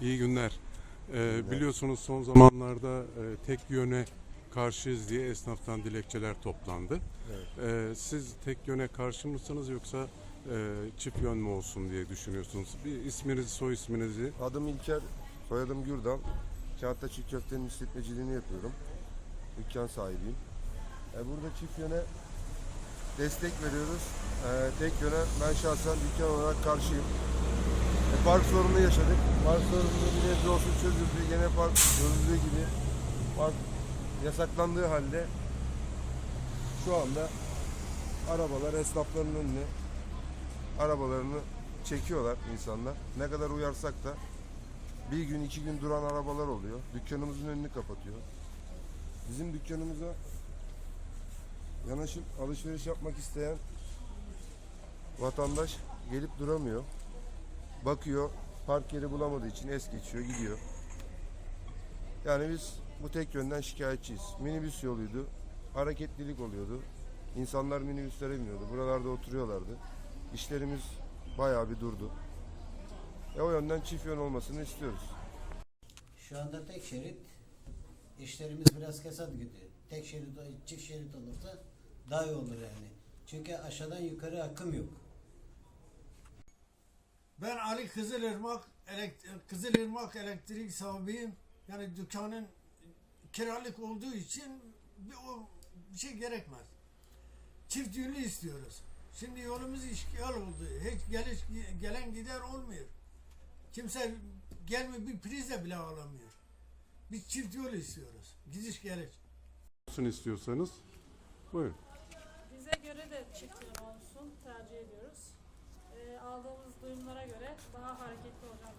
İyi günler. Ee, biliyorsunuz son zamanlarda e, tek yöne karşıyız diye esnaftan dilekçeler toplandı. Ee, siz tek yöne karşı mısınız yoksa e, çift yön mü olsun diye düşünüyorsunuz? Bir isminizi, soy isminizi. Adım İlker, soyadım Gürdan. Kağıtta çiğ köftenin işletmeciliğini yapıyorum. Dükkan sahibiyim. E, burada çift yöne destek veriyoruz. E, tek yöne ben şahsen dükkan olarak karşıyım. E, park sorunu yaşadık. Park sorununu bir nebze olsun çözüldü. Yine park çözüldüğü gibi park yasaklandığı halde şu anda arabalar esnafların önüne arabalarını çekiyorlar insanlar. Ne kadar uyarsak da bir gün iki gün duran arabalar oluyor. Dükkanımızın önünü kapatıyor. Bizim dükkanımıza yanaşıp alışveriş yapmak isteyen vatandaş gelip duramıyor. Bakıyor, park yeri bulamadığı için es geçiyor, gidiyor. Yani biz bu tek yönden şikayetçiyiz. Minibüs yoluydu, hareketlilik oluyordu. İnsanlar minibüslere biniyordu, buralarda oturuyorlardı. İşlerimiz bayağı bir durdu. E o yönden çift yön olmasını istiyoruz. Şu anda tek şerit işlerimiz biraz kesat gidiyor. Tek şerit, çift şerit olursa daha iyi olur yani. Çünkü aşağıdan yukarı akım yok. Ben Ali Kızılırmak, elekt- Kızılırmak elektrik sahibiyim. Yani dükkanın kiralık olduğu için bir, o, bir şey gerekmez. Çift yönlü istiyoruz. Şimdi yolumuz işgal oldu. Hiç geliş, gelen gider olmuyor. Kimse gelmiyor bir prize bile alamıyor. Biz çift yol istiyoruz. Gidiş geliş. Olsun istiyorsanız buyurun. Bize göre de çift yön olsun tercih ediyoruz. Ee, aldığımız duyumlara göre daha hareketli olacağını